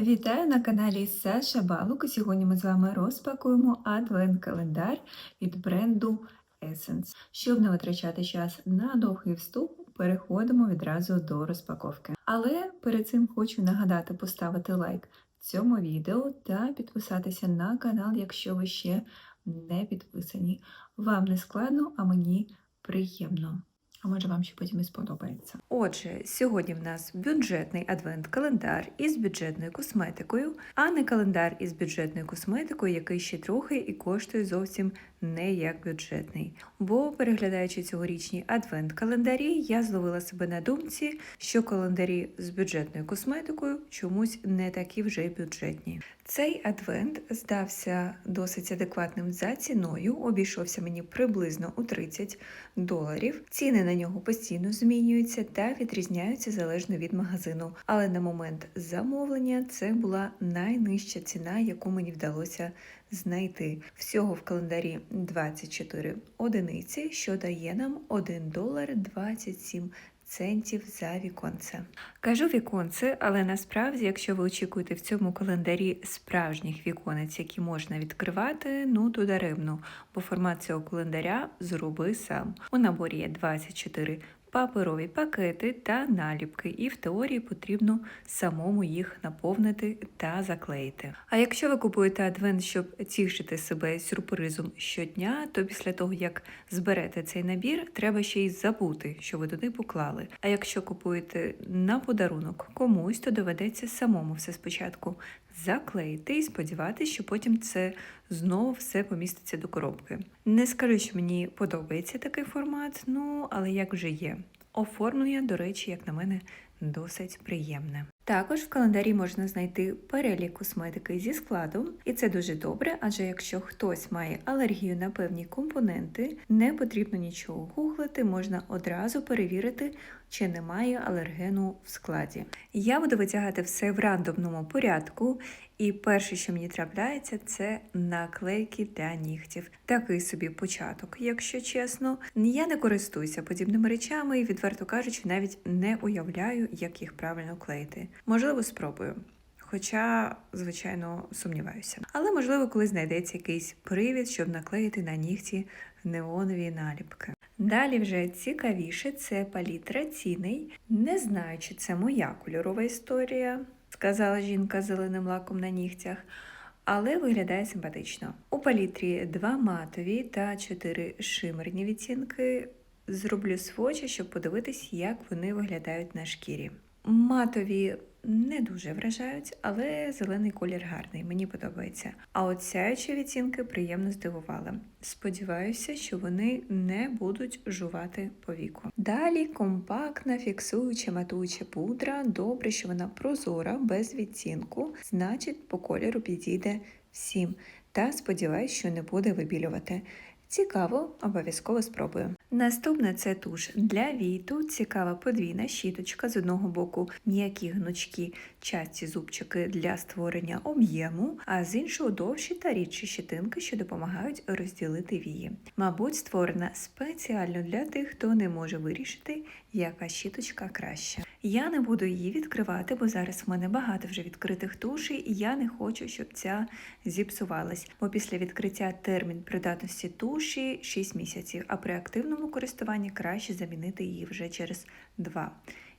Вітаю на каналі Саша Балук. Сьогодні ми з вами розпакуємо адвент-календар від бренду Essence. Щоб не витрачати час на довгий вступ, переходимо відразу до розпаковки. Але перед цим хочу нагадати поставити лайк цьому відео та підписатися на канал, якщо ви ще не підписані. Вам не складно, а мені приємно. А може вам ще потім і сподобається. Отже, сьогодні в нас бюджетний адвент-календар із бюджетною косметикою, а не календар із бюджетною косметикою, який ще трохи і коштує зовсім не як бюджетний. Бо переглядаючи цьогорічні адвент-календарі, я зловила себе на думці, що календарі з бюджетною косметикою чомусь не такі вже бюджетні. Цей адвент здався досить адекватним за ціною, обійшовся мені приблизно у 30 доларів. Ціни на нього постійно змінюються та відрізняються залежно від магазину. Але на момент замовлення це була найнижча ціна, яку мені вдалося знайти. Всього в календарі 24 одиниці, що дає нам 1 долар 27 центів за віконце. Кажу віконце, але насправді, якщо ви очікуєте в цьому календарі справжніх віконець, які можна відкривати, ну то даремно, бо формат цього календаря зроби сам. У наборі є 24 паперові пакети та наліпки, і в теорії потрібно самому їх наповнити та заклеїти. А якщо ви купуєте адвент, щоб тішити себе сюрпризом щодня, то після того як зберете цей набір, треба ще й забути, що ви туди поклали. А якщо купуєте на подарунок комусь, то доведеться самому все спочатку заклеїти і сподіватися, що потім це знову все поміститься до коробки. Не скажу, що мені подобається такий формат, ну але як вже є. Оформлення, до речі, як на мене, досить приємне. Також в календарі можна знайти перелік косметики зі складом, і це дуже добре, адже якщо хтось має алергію на певні компоненти, не потрібно нічого гуглити, можна одразу перевірити, чи немає алергену в складі. Я буду витягати все в рандомному порядку, і перше, що мені трапляється, це наклейки для нігтів. Такий собі початок, якщо чесно. Я не користуюся подібними речами і, відверто кажучи, навіть не уявляю, як їх правильно клеїти. Можливо, спробую. Хоча, звичайно, сумніваюся. Але, можливо, коли знайдеться якийсь привід, щоб наклеїти на нігті неонові наліпки. Далі вже цікавіше це палітра ціней. Не знаю, чи це моя кольорова історія, сказала жінка з зеленим лаком на нігтях, але виглядає симпатично. У палітрі два матові та чотири шимерні відтінки. Зроблю свочі, щоб подивитись, як вони виглядають на шкірі. Матові не дуже вражають, але зелений колір гарний, мені подобається. А от сяючі відтінки приємно здивували. Сподіваюся, що вони не будуть жувати по віку. Далі компактна, фіксуюча, матуюча пудра. Добре, що вона прозора, без відтінку, значить, по кольору підійде всім. Та сподіваюся, що не буде вибілювати. Цікаво, обов'язково спробую. Наступне це туш для віту. Цікава подвійна щіточка з одного боку м'які гнучкі часті зубчики для створення об'єму, а з іншого довші та рідші щетинки, що допомагають розділити вії. Мабуть, створена спеціально для тих, хто не може вирішити, яка щіточка краща. Я не буду її відкривати, бо зараз в мене багато вже відкритих тушей, і я не хочу, щоб ця зіпсувалась. Бо після відкриття термін придатності туші 6 місяців, а при активному користуванні краще замінити її вже через 2.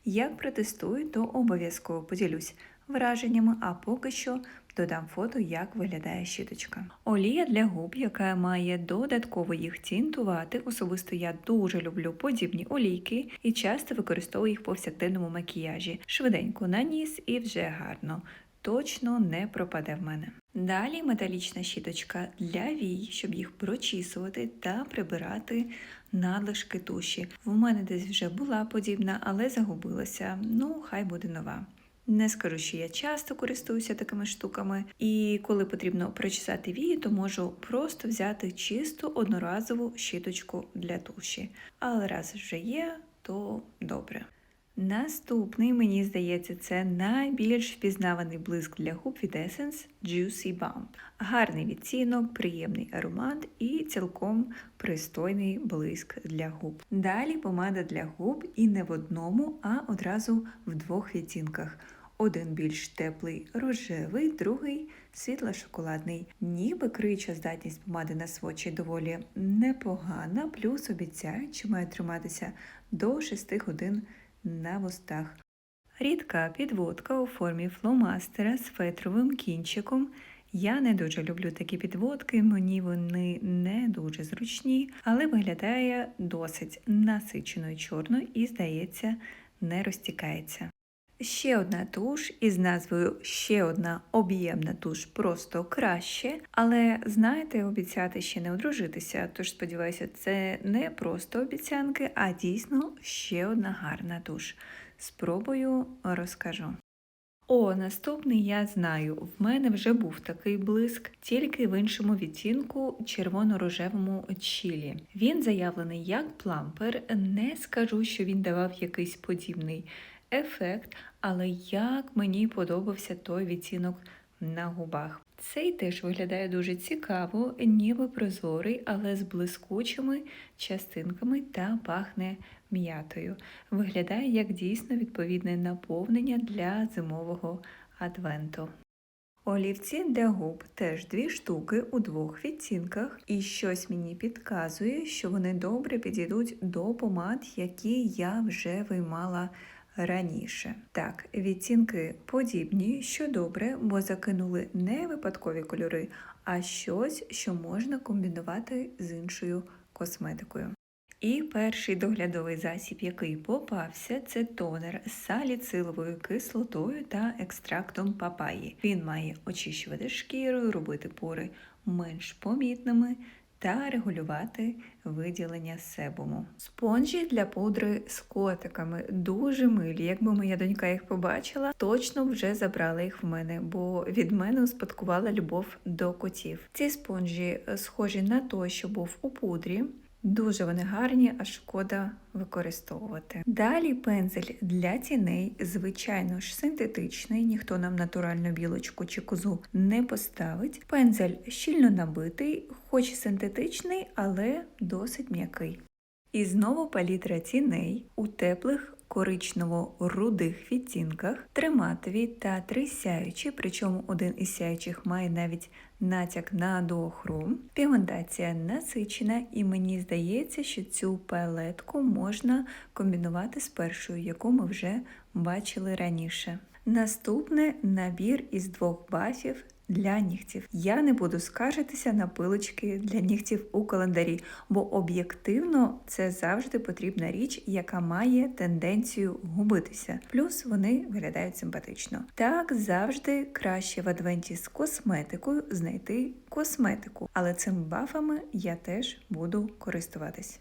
Як протестую, то обов'язково поділюсь враженнями, а поки що додам фото, як виглядає щіточка. Олія для губ, яка має додатково їх тінтувати. Особисто я дуже люблю подібні олійки і часто використовую їх в повсякденному макіяжі. Швиденько наніс і вже гарно. Точно не пропаде в мене. Далі металічна щіточка для вій, щоб їх прочісувати та прибирати надлишки туші. В мене десь вже була подібна, але загубилася. Ну, хай буде нова. Не скажу, що я часто користуюся такими штуками, і коли потрібно прочесати вії, то можу просто взяти чисту одноразову щіточку для туші. Але раз вже є, то добре. Наступний, мені здається, це найбільш впізнаваний блиск для губ від Essence Juicy Bump. Гарний відцінок, приємний аромат і цілком пристойний блиск для губ. Далі помада для губ і не в одному, а одразу в двох відтінках. Один більш теплий рожевий, другий світло-шоколадний. Ніби криюча здатність помади на свочі доволі непогана, плюс обіцяють, що має триматися до 6 годин на вустах. Рідка підводка у формі фломастера з фетровим кінчиком. Я не дуже люблю такі підводки, мені вони не дуже зручні, але виглядає досить насиченою чорною і, здається, не розтікається. Ще одна туш із назвою ще одна об'ємна туш просто краще. Але знаєте, обіцяти ще не одружитися. Тож сподіваюся, це не просто обіцянки, а дійсно ще одна гарна туш. Спробую розкажу. О, наступний я знаю. В мене вже був такий блиск, тільки в іншому відтінку червоно-рожевому чілі. Він заявлений як плампер. Не скажу, що він давав якийсь подібний ефект, але як мені подобався той відтінок на губах. Цей теж виглядає дуже цікаво, ніби прозорий, але з блискучими частинками та пахне м'ятою. Виглядає як дійсно відповідне наповнення для зимового адвенту. Олівці для губ теж дві штуки у двох відтінках, і щось мені підказує, що вони добре підійдуть до помад, які я вже виймала раніше. Так, відтінки подібні, що добре, бо закинули не випадкові кольори, а щось, що можна комбінувати з іншою косметикою. І перший доглядовий засіб, який попався, це тонер з саліциловою кислотою та екстрактом папаї. Він має очищувати шкіру, робити пори менш помітними та регулювати виділення себуму. Спонжі для пудри з котиками дуже милі. Якби моя донька їх побачила, точно вже забрала їх в мене, бо від мене успадкувала любов до котів. Ці спонжі схожі на той, що був у пудрі. Дуже вони гарні, а шкода використовувати. Далі пензель для тіней, звичайно ж, синтетичний, ніхто нам натуральну білочку чи козу не поставить. Пензель щільно набитий, хоч синтетичний, але досить м'який. І знову палітра тіней у теплих коричнево-рудих відтінках, три матові та три сяючі, причому один із сяючих має навіть натяк на доохром. Пігментація насичена, і мені здається, що цю палетку можна комбінувати з першою, яку ми вже бачили раніше. Наступне набір із двох бафів для нігтів. Я не буду скаржитися на пилочки для нігтів у календарі, бо об'єктивно це завжди потрібна річ, яка має тенденцію губитися. Плюс вони виглядають симпатично. Так завжди краще в адвенті з косметикою знайти косметику, але цими бафами я теж буду користуватись.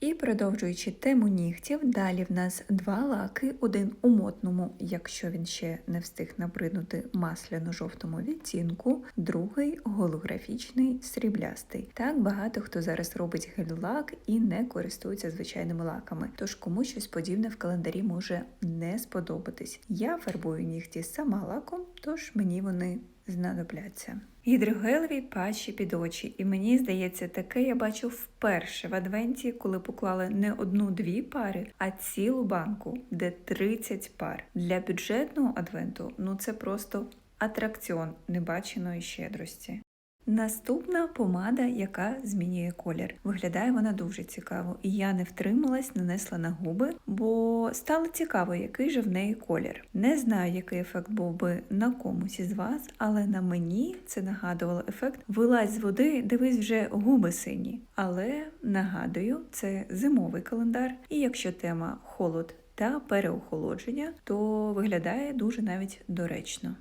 І продовжуючи тему нігтів, далі в нас два лаки, один у модному, якщо він ще не встиг набриднути масляно-жовтому відтінку, другий голографічний сріблястий. Так багато хто зараз робить гель-лак і не користується звичайними лаками, тож комусь щось подібне в календарі може не сподобатись. Я фарбую нігті сама лаком, тож мені вони знадобляться. Гідрогелеві патчі під очі, і мені здається, таке я бачу вперше в адвенті, коли поклали не одну-дві пари, а цілу банку, де 30 пар. Для бюджетного адвенту ну це просто атракціон небаченої щедрості. Наступна помада, яка змінює колір. Виглядає вона дуже цікаво, і я не втрималась, нанесла на губи, бо стало цікаво, який же в неї колір. Не знаю, який ефект був би на комусь із вас, але на мені це нагадувало ефект вилазь з води, дивись вже губи сині. Але нагадую, це зимовий календар, і якщо тема холод та переохолодження, то виглядає дуже навіть доречно.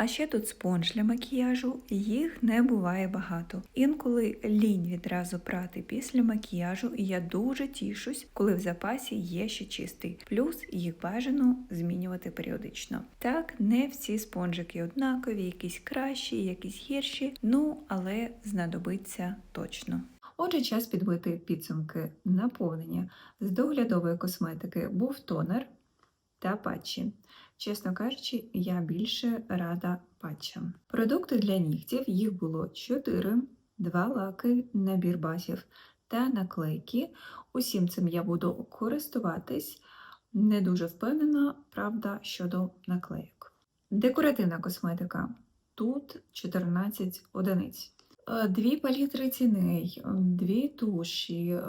А ще тут спонж для макіяжу, їх не буває багато. Інколи лінь відразу прати після макіяжу, і я дуже тішусь, коли в запасі є ще чистий. Плюс їх бажано змінювати періодично. Так, не всі спонжики однакові, якісь кращі, якісь гірші, ну але знадобиться точно. Отже, час підбити підсумки наповнення. З доглядової косметики був тонер та патчі. Чесно кажучи, я більше рада патчам. Продукти для нігтів їх було 4, 2 лаки, набір бафів та наклейки. Усім цим я буду користуватись. Не дуже впевнена, правда, щодо наклейок. Декоративна косметика. Тут 14 одиниць. Е, Дві палітри тіней, е, дві туші, е,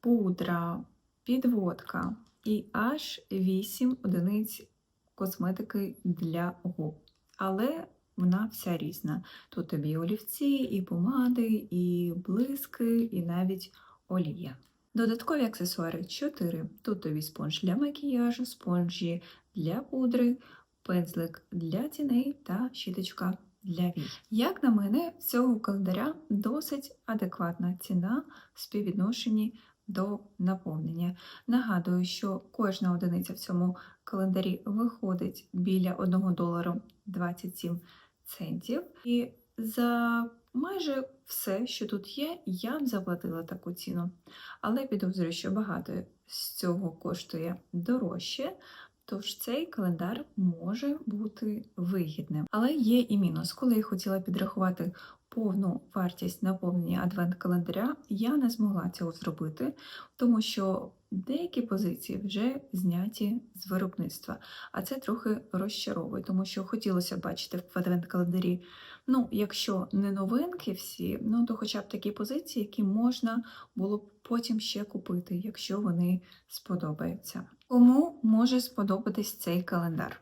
пудра, підводка і аж 8 одиниць косметики для губ. Але вона вся різна. Тут тобі і олівці, і помади, і блиски, і навіть олія. Додаткові аксесуари 4. Тут тобі спонж для макіяжу, спонжі для пудри, пензлик для тіней та щіточка для вій. Як на мене, цього календаря досить адекватна ціна в співвідношенні до наповнення. Нагадую, що кожна одиниця в цьому календарі виходить біля 1 долару 27 центів. І за майже все, що тут є, я б заплатила таку ціну. Але підозрюю, що багато з цього коштує дорожче. Тож цей календар може бути вигідним. Але є і мінус. Коли я хотіла підрахувати повну вартість наповнення адвент-календаря, я не змогла цього зробити, тому що деякі позиції вже зняті з виробництва. А це трохи розчаровує, тому що хотілося б бачити в адвент-календарі. Ну, якщо не новинки всі, ну то хоча б такі позиції, які можна було б потім ще купити, якщо вони сподобаються. Кому може сподобатись цей календар?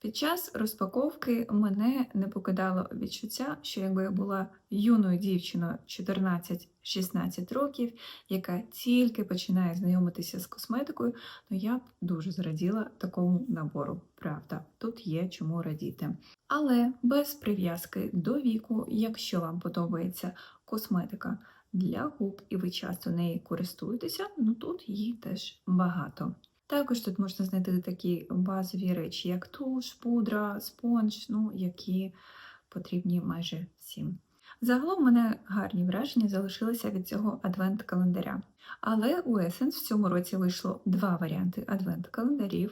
Під час розпаковки мене не покидало відчуття, що якби я була юною дівчиною 14-16 років, яка тільки починає знайомитися з косметикою, то я б дуже зраділа такому набору. Правда, тут є чому радіти. Але без прив'язки до віку, якщо вам подобається косметика для губ і ви часто нею користуєтеся, ну тут її теж багато. Також тут можна знайти такі базові речі, як туш, пудра, спонж, ну, які потрібні майже всім. Загалом мене гарні враження залишилися від цього адвент-календаря. Але у Essence в цьому році вийшло два варіанти адвент-календарів.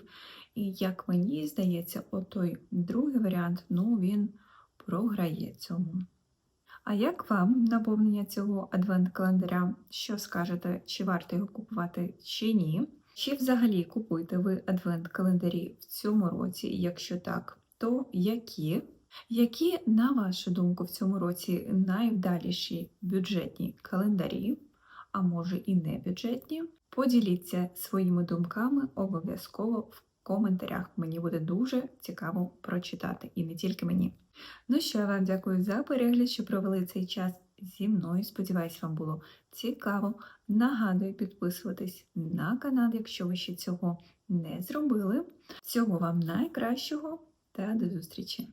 І як мені здається, отой другий варіант, ну він програє цьому. А як вам наповнення цього адвент-календаря? Що скажете, чи варто його купувати, чи ні? Чи взагалі купуєте ви адвент-календарі в цьому році? Якщо так, то які? Які, на вашу думку, в цьому році найвдаліші бюджетні календарі, а може і не бюджетні? Поділіться своїми думками обов'язково в коментарях. Мені буде дуже цікаво прочитати, і не тільки мені. Ну що, я вам дякую за перегляд, що провели цей час зі мною. Сподіваюсь, вам було цікаво. Нагадую підписуватись на канал, якщо ви ще цього не зробили. Всього вам найкращого та до зустрічі!